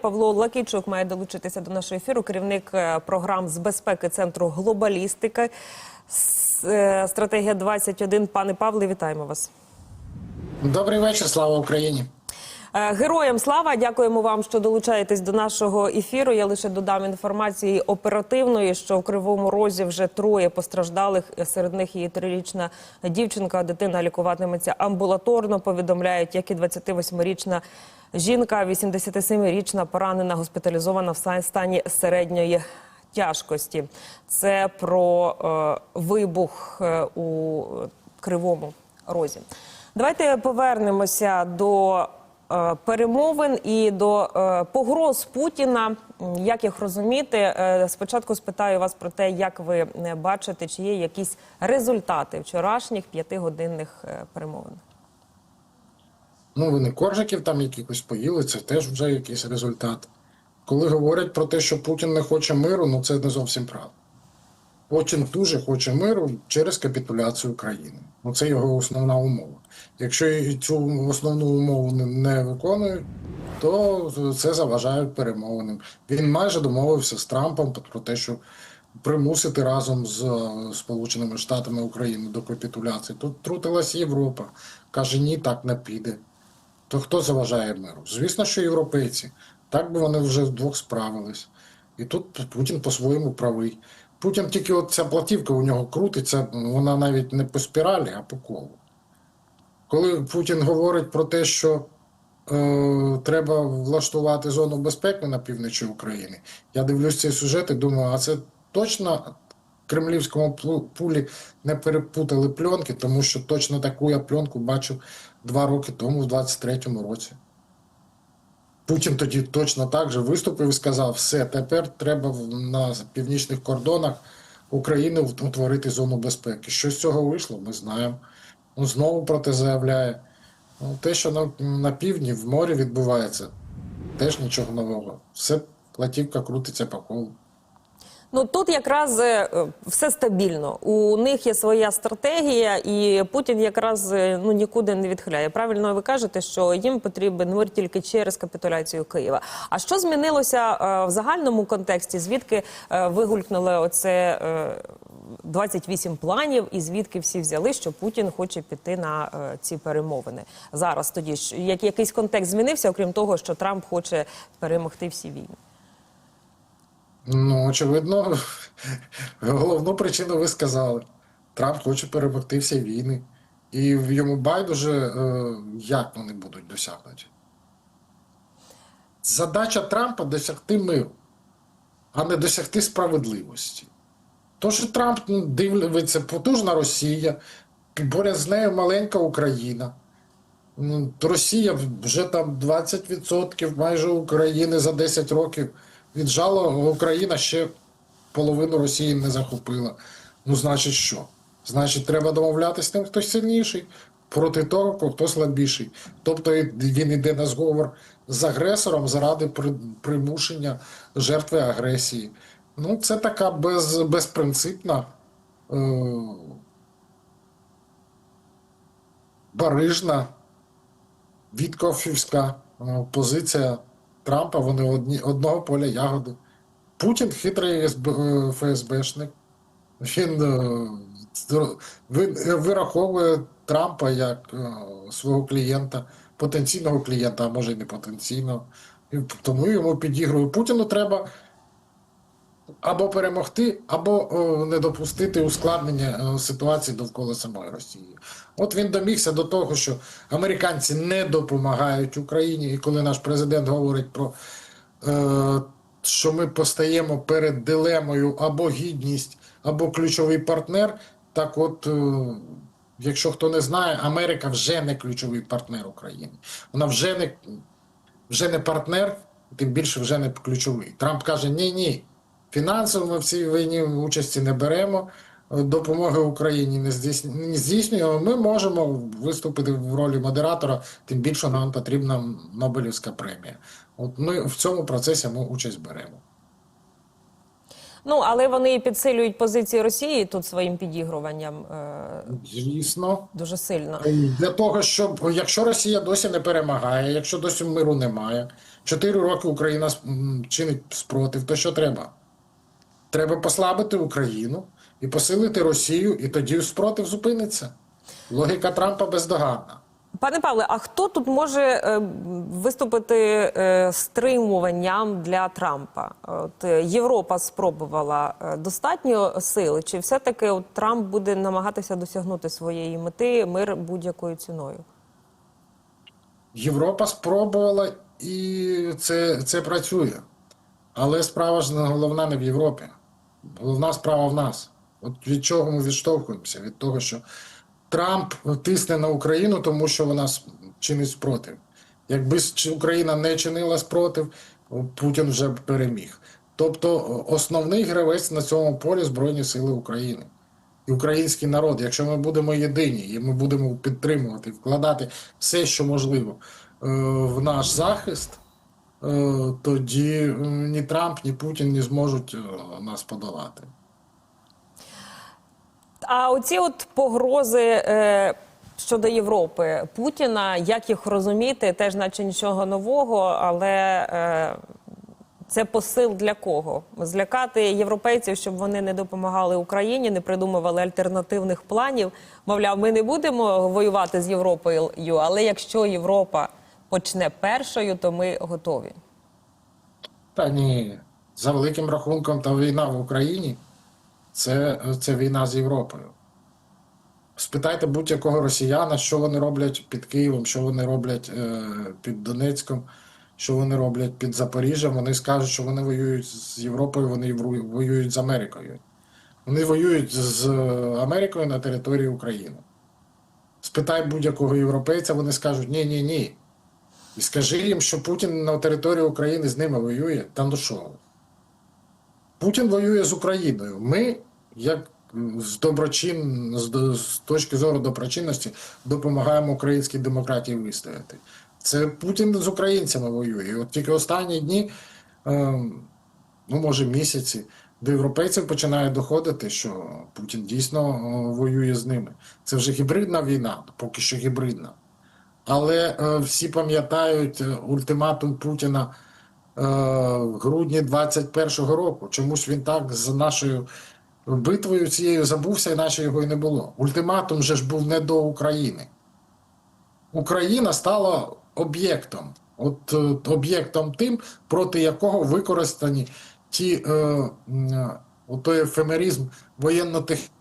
Павло Лакійчук має долучитися до нашого ефіру. Керівник е, програм з безпеки центру глобалістики. Е, Стратегія 21 Пане Павле, вітаємо вас. Добрий вечір, слава Україні. Е, Героям слава, дякуємо вам, що долучаєтесь до нашого ефіру. Я лише додам інформації оперативної, що в Кривому Розі вже троє постраждалих. Серед них і трирічна дівчинка. Дитина лікуватиметься амбулаторно. Повідомляють, як і 28-річна жінка, 87-річна поранена, госпіталізована в ста- стані середньої тяжкості. Це про е, вибух е, у Кривому Розі. Давайте повернемося до е, перемовин і до е, погроз Путіна. Як їх розуміти? Е, Спочатку спитаю вас про те, як ви е, бачите, чи є якісь результати вчорашніх п'ятигодинних е, перемовин. Ну, вони коржиків там якихось поїли, це теж вже якийсь результат. Коли говорять про те, що Путін не хоче миру, ну це не зовсім правда. Путін дуже хоче миру через капітуляцію України. Ну, це його основна умова. Якщо цю основну умову не, виконують, то це заважає перемовинам. Він майже домовився з Трампом про те, що примусити разом з е, Сполученими Штатами України до капітуляції. Тут трутилась Європа. Каже, ні, так не піде. То хто заважає миру? Звісно, що європейці. Так би вони вже вдвох справились. І тут Путін по-своєму правий. Путін тільки от ця платівка у нього крутиться, вона навіть не по спіралі, а по колу. Коли Путін говорить про те, що е, треба влаштувати зону безпеки на півночі України, я дивлюсь цей сюжет і думаю, а це точно кремлівському пулі не перепутали пленки, тому що точно таку я пленку бачив два роки тому, в 23-му році. Путін тоді точно так же виступив і сказав: все, тепер треба на північних кордонах України утворити зону безпеки. Що з цього вийшло, ми знаємо. Ну, знову про те заявляє. Ну, те, що на, на півдні в морі відбувається, теж нічого нового. Все платівка крутиться по колу. Ну тут якраз е, все стабільно. У них є своя стратегія, і Путін якраз е, ну нікуди не відхиляє. Правильно ви кажете, що їм потрібен мир тільки через капітуляцію Києва. А що змінилося е, в загальному контексті? Звідки вигулькнули оце е, 28 планів, і звідки всі взяли, що Путін хоче піти на ці перемовини зараз? Тоді як якийсь контекст змінився, окрім того, що Трамп хоче перемогти всі війни. Ну, очевидно, головну причину ви сказали. Трамп хоче перемогти всі війни. І йому байдуже, е, як вони будуть досягнуті. Задача Трампа досягти миру, а не досягти справедливості. То, що Трамп ну, дивиться, потужна Росія, поряд з нею маленька Україна. Ну, Росія вже там 20% майже України за 10 років віджала, Україна ще половину Росії не захопила. Ну, значить, що? Значить, треба домовлятися тим, хто сильніший, проти того, хто слабіший. Тобто він йде на зговор з агресором заради примушення жертви агресії. Ну, це така без, безпринципна. Е- барижна Віткофівська е, позиція Трампа, вони одні, одного поля ягоди. Путін хитрий е, ФСБшник. Він е, ви- вираховує Трампа як е, свого клієнта, потенційного клієнта, а може і не потенційного. Тому йому підігрує. Путіну треба або перемогти, або е, не допустити ускладнення е, ситуації довкола самої Росії. От він домігся до того, що американці не допомагають Україні, і коли наш президент говорить про е, що ми постаємо перед дилемою або гідність, або ключовий партнер. Так, от, е, якщо хто не знає, Америка вже не ключовий партнер України. Вона вже не, вже не партнер, тим більше вже не ключовий. Трамп каже: ні, ні. Фінансово ми в цій війні участі не беремо, е, допомоги Україні не здійсню- не здійснюємо. Ми можемо виступити в ролі модератора, тим більше нам потрібна Нобелівська премія. От ми в цьому процесі ми участь беремо. Ну але вони підсилюють позиції Росії тут своїм підігруванням е, Звісно, дуже сильно. для того, щоб якщо Росія досі не перемагає, якщо досі миру немає, чотири роки Україна чинить спротив, то що треба? Треба послабити Україну і посилити Росію, і тоді спротив зупиниться. Логіка Трампа бездоганна. Пане Павле, а хто тут може е, виступити е, стримуванням для Трампа? От е, Європа спробувала достатньо сили, чи все-таки от Трамп буде намагатися досягнути своєї мети мир будь-якою ціною? Європа спробувала і це, це працює. Але справа ж головна не в Європі. Головна справа в нас. От від чого ми відштовхуємося? Від того, що Трамп тисне на Україну, тому що вона чинить спротив. Якби Україна не чинила спротив, Путін вже б переміг. Тобто основний гравець на цьому полі Збройні Сили України. І український народ, якщо ми будемо єдині, і ми будемо підтримувати, вкладати все, що можливо, е, в наш захист, е, тоді е, ні Трамп, ні Путін не зможуть е, нас подолати. А оці от погрози е, щодо Європи Путіна, як їх розуміти, теж наче нічого нового, але е, це посил для кого? Злякати європейців, щоб вони не допомагали Україні, не придумували альтернативних планів. Мовляв, ми не будемо воювати з Європою, але якщо Європа почне першою, то ми готові. Та ні, за великим рахунком, та війна в Україні це, це війна з Європою. Спитайте будь-якого росіяна, що вони роблять під Києвом, що вони роблять е, під Донецьком, що вони роблять під Запоріжжям. Вони скажуть, що вони воюють з Європою, вони воюють з Америкою. Вони воюють з Америкою на території України. Спитай будь-якого європейця, вони скажуть ні, ні, ні. І скажи їм, що Путін на території України з ними воює. Та ну що? Путін воює з Україною. Ми, як з доброчин, з, з точки зору доброчинності, допомагаємо українській демократії вистояти. Це Путін з українцями воює. От тільки останні дні, ем, ну може місяці, до європейців починає доходити, що Путін дійсно е, воює з ними. Це вже гібридна війна, поки що гібридна. Але е, всі пам'ятають е, ультиматум Путіна е, в грудні 21-го року. Чомусь він так з нашою битвою цією забувся, іначе його і не було. Ультиматум же ж був не до України. Україна стала об'єктом. От е, об'єктом тим, проти якого використані ті е, е, отой ефемеризм воєнно-технічний.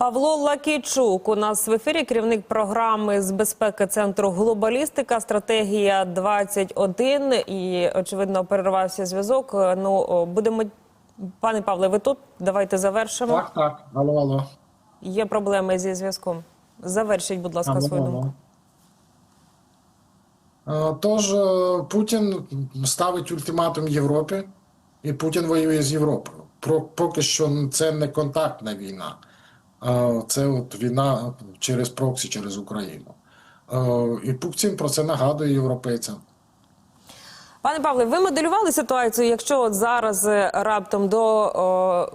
Павло Лакійчук у нас в ефірі, керівник програми з безпеки центру Глобалістика, стратегія 21 І очевидно перервався зв'язок. Ну будемо, пане Павле, ви тут? Давайте завершимо. Так, так. Алло, алло. Є проблеми зі зв'язком. Завершіть, будь ласка, Алло, свою алло. думку. Е, Тож е, Путін ставить ультиматум Європі, і Путін воює з Європою. Поки що це не контактна війна, це от війна через проксі, через Україну. Е, І Путін про це нагадує європейцям. Пане Павле, ви моделювали ситуацію, якщо от зараз е, раптом до о,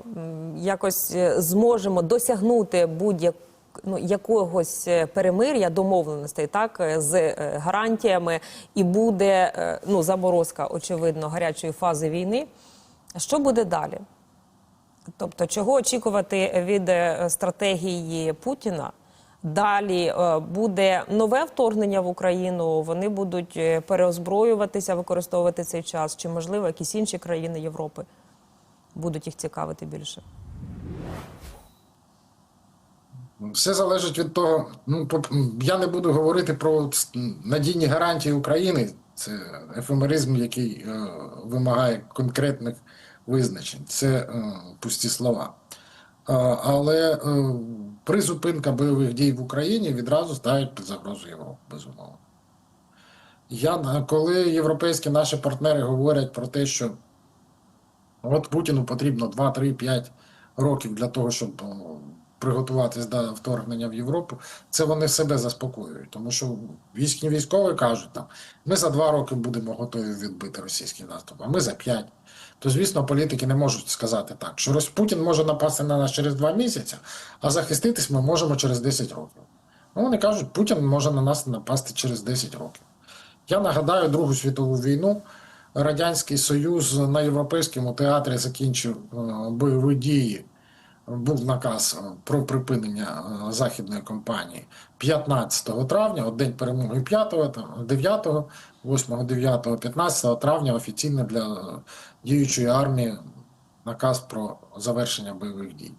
якось е, зможемо досягнути будь-як ну, якогось перемир'я, домовленостей, так з гарантіями, і буде ну заморозка, очевидно, гарячої фази війни. Що буде далі? Тобто, чого очікувати від е, стратегії Путіна? Далі е, буде нове вторгнення в Україну. Вони будуть е, переозброюватися, використовувати цей час. Чи можливо якісь інші країни Європи будуть їх цікавити більше? Все залежить від того. Ну, я не буду говорити про надійні гарантії України. Це ефемеризм, який вимагає конкретних визначень. Це е, пусті слова. Е, але е, призупинка бойових дій в Україні відразу ставить під загрозу Європу, безумовно. Я, е, коли європейські наші партнери говорять про те, що от Путіну потрібно 2, 3, 5 років для того, щоб о, приготуватись до вторгнення в Європу, це вони себе заспокоюють. Тому що військові військові кажуть, там, ми за два роки будемо готові відбити російський наступ, а ми за п'ять. То, звісно, політики не можуть сказати так, що Путін може напасти на нас через два місяці, а захиститись ми можемо через 10 років. Ну, вони кажуть, Путін може на нас напасти через 10 років. Я нагадаю Другу світову війну. Радянський Союз на європейському театрі закінчив е, бойові дії. Був наказ е, про припинення е, західної кампанії 15 травня, от день перемоги 5, там, 9, 8, 9, 15 травня офіційно для е, діючої армії наказ про завершення бойових дій.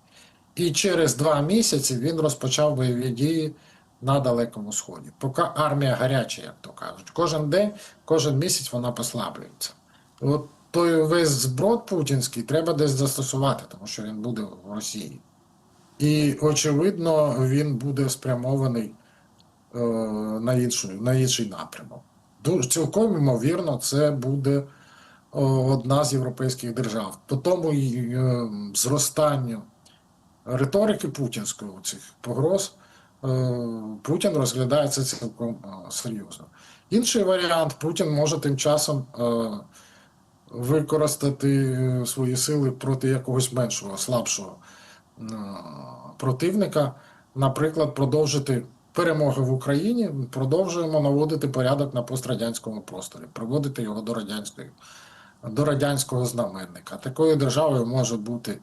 І через два місяці він розпочав бойові дії на Далекому Сході. Поки армія гаряча, як то кажуть. Кожен день, кожен місяць вона послаблюється. От той весь зброд путінський треба десь застосувати, тому що він буде в Росії. І, очевидно, він буде спрямований е, на, іншу, на інший напрямок. Ду- Цілком ймовірно, це буде о, одна з європейських держав. По тому е, зростанню риторики путінської цих погроз е, Путін розглядає це цілком е, серйозно. Інший варіант Путін може тим часом е, використати е, свої сили проти якогось меншого, слабшого е, противника, наприклад, продовжити перемоги в Україні, продовжуємо наводити порядок на пострадянському просторі, приводити його до радянської, до радянського знаменника. Такою державою може бути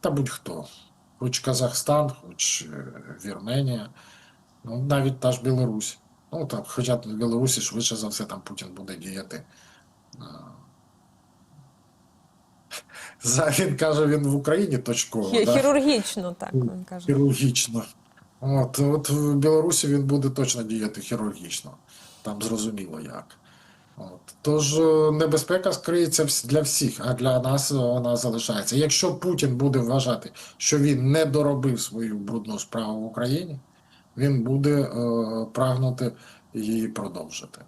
та будь-хто, хоч Казахстан, хоч е, Вірменія, ну навіть та ж Білорусь. Ну так, хоча в Білорусі швидше за все там Путін буде діяти. За, він каже, він в Україні точково. Хі- да? Хірургічно, так він каже. хірургічно. От, от в Білорусі він буде точно діяти хірургічно. Там зрозуміло як. От. Тож е, небезпека скриється для всіх, а для нас вона залишається. Якщо Путін буде вважати, що він не доробив свою брудну справу в Україні, він буде е, прагнути її продовжити.